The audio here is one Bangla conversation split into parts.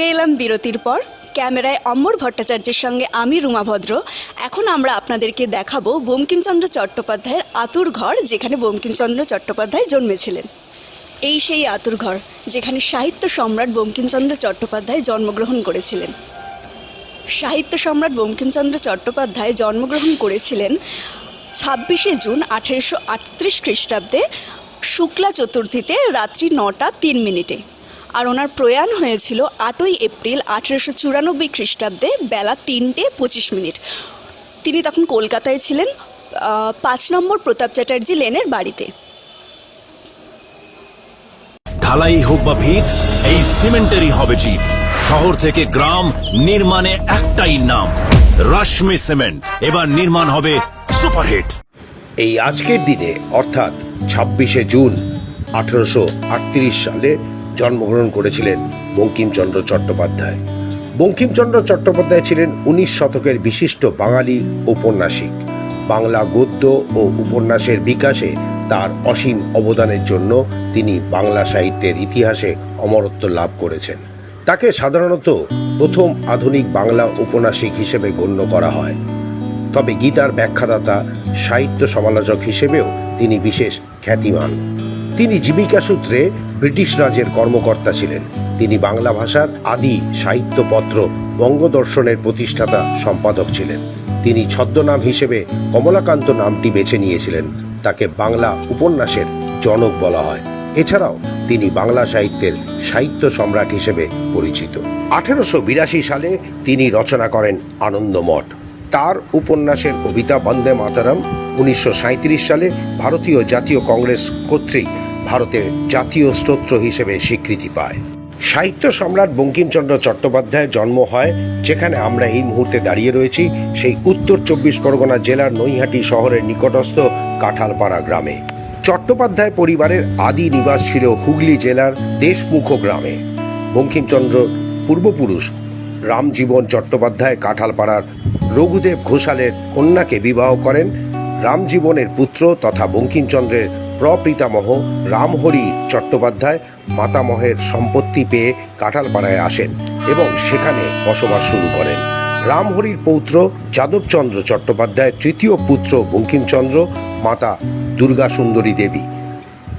ফিরে এলাম বিরতির পর। ক্যামেরায় অমর ভট্টাচার্যের সঙ্গে আমি রুমা ভদ্র। এখন আমরা আপনাদেরকে দেখাবো বঙ্কিমচন্দ্র চট্টোপাধ্যায়ের আতুর ঘর, যেখানে বঙ্কিমচন্দ্র চট্টোপাধ্যায় জন্মেছিলেন। এই সেই আতুর ঘর, যেখানে সাহিত্য সম্রাট বঙ্কিমচন্দ্র চট্টোপাধ্যায় জন্মগ্রহণ করেছিলেন। সাহিত্য সম্রাট বঙ্কিমচন্দ্র চট্টোপাধ্যায় জন্মগ্রহণ করেছিলেন ছাব্বিশে জুন আঠেরোশো আটত্রিশ খ্রিস্টাব্দে, শুক্লা চতুর্থীতে রাত্রি নটা তিন মিনিটে। আর ওনার প্রয়াণ হয়েছিল আটই এপ্রিল আঠেরোশো চুরানব্বই খ্রিস্টাব্দে বেলা তিনটে পঁচিশ মিনিট। তিনি তখন কলকাতায় ছিলেন আহ, পাঁচ নম্বর প্রতাপ চ্যাটার্জি লেনের বাড়িতে। ঢালাই হোক বা ভিত এই সিমেন্টেরই হবে জিত। শহর থেকে গ্রাম নির্মাণে একটাই নাম রাশমি সিমেন্ট। এবার নির্মাণ হবে সুপারহিট। এই আজকের দিনে অর্থাৎ ছাব্বিশে জুন আঠারোশো আটত্রিশ সালে জন্মগ্রহণ করেছিলেন বঙ্কিমচন্দ্র চট্টোপাধ্যায়। বঙ্কিমচন্দ্র চট্টোপাধ্যায় ছিলেন উনিশ শতকের বিশিষ্ট বাঙালি ঔপন্যাসিক। বাংলা গদ্য ও উপন্যাসের বিকাশে তার অসীম অবদানের জন্য তিনি বাংলা সাহিত্যের ইতিহাসে অমরত্ব লাভ করেছেন। তাকে সাধারণত প্রথম আধুনিক বাংলা ঔপন্যাসিক হিসেবে গণ্য করা হয়। তবে গীতার ব্যাখ্যাদাতা, সাহিত্য সমালোচক হিসেবেও তিনি বিশেষ খ্যাতিমান। তিনি জীবিকা সূত্রে ব্রিটিশ রাজের কর্মকর্তা ছিলেন। তিনি বাংলা ভাষার আদি সাহিত্যপত্র বঙ্গদর্শনের প্রতিষ্ঠাতা সম্পাদক ছিলেন। তিনি ছদ্মনাম হিসেবে কমলাকান্ত নামটি বেছে নিয়েছিলেন। তাকে বাংলা উপন্যাসের জনক বলা হয়। এছাড়াও তিনি বাংলা সাহিত্যের সাহিত্য সম্রাট হিসেবে পরিচিত। আঠেরোশো বিরাশি সালে তিনি রচনা করেন আনন্দমঠ। তার উপন্যাসের কবিতা বন্দে মাতারাম উনিশশো সালে ভারতীয় জাতীয় কংগ্রেস কর্তৃক ভারতের জাতীয় স্তোত্র হিসেবে স্বীকৃতি পায়। সাহিত্য সম্রাট বঙ্কিমচন্দ্র চট্টোপাধ্যায়ের জন্ম হয় যেখানে আমরা এই মুহূর্তে দাঁড়িয়ে রয়েছি, সেই উত্তর চব্বিশ পরগনা জেলার নৈহাটি শহরের নিকটস্থ কাঁঠালপাড়া গ্রামে। চট্টোপাধ্যায় পরিবারের আদি নিবাস ছিল হুগলি জেলার দেশমুখ গ্রামে। বঙ্কিমচন্দ্র পূর্বপুরুষ রামজীবন চট্টোপাধ্যায় কাঁঠালপাড়ার রঘুদেব ঘোষালের কন্যাকে বিবাহ করেন। রামজীবনের পুত্র তথা বঙ্কিমচন্দ্রের প্রপিতামহ রামহরি চট্টোপাধ্যায় মাতামহের সম্পত্তি পেয়ে কাঁঠালপাড়ায় আসেন এবং সেখানে বসবাস শুরু করেন। রামহরির পৌত্র যাদবচন্দ্র চট্টোপাধ্যায়ের তৃতীয় পুত্র বঙ্কিমচন্দ্র, মাতা দুর্গা সুন্দরী দেবী।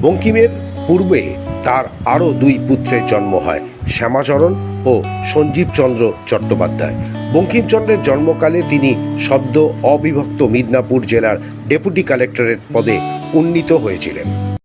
বঙ্কিমের পূর্বে তার আরও দুই পুত্রের জন্ম হয়, শ্যামাচরণ ও সঞ্জীবচন্দ্র চট্টোপাধ্যায়। বঙ্কিমচন্দ্রের জন্মকালে তিনি সদ্য অবিভক্ত মিদনাপুর জেলার ডেপুটি কালেক্টরের পদে উন্নীত হয়েছিলেন।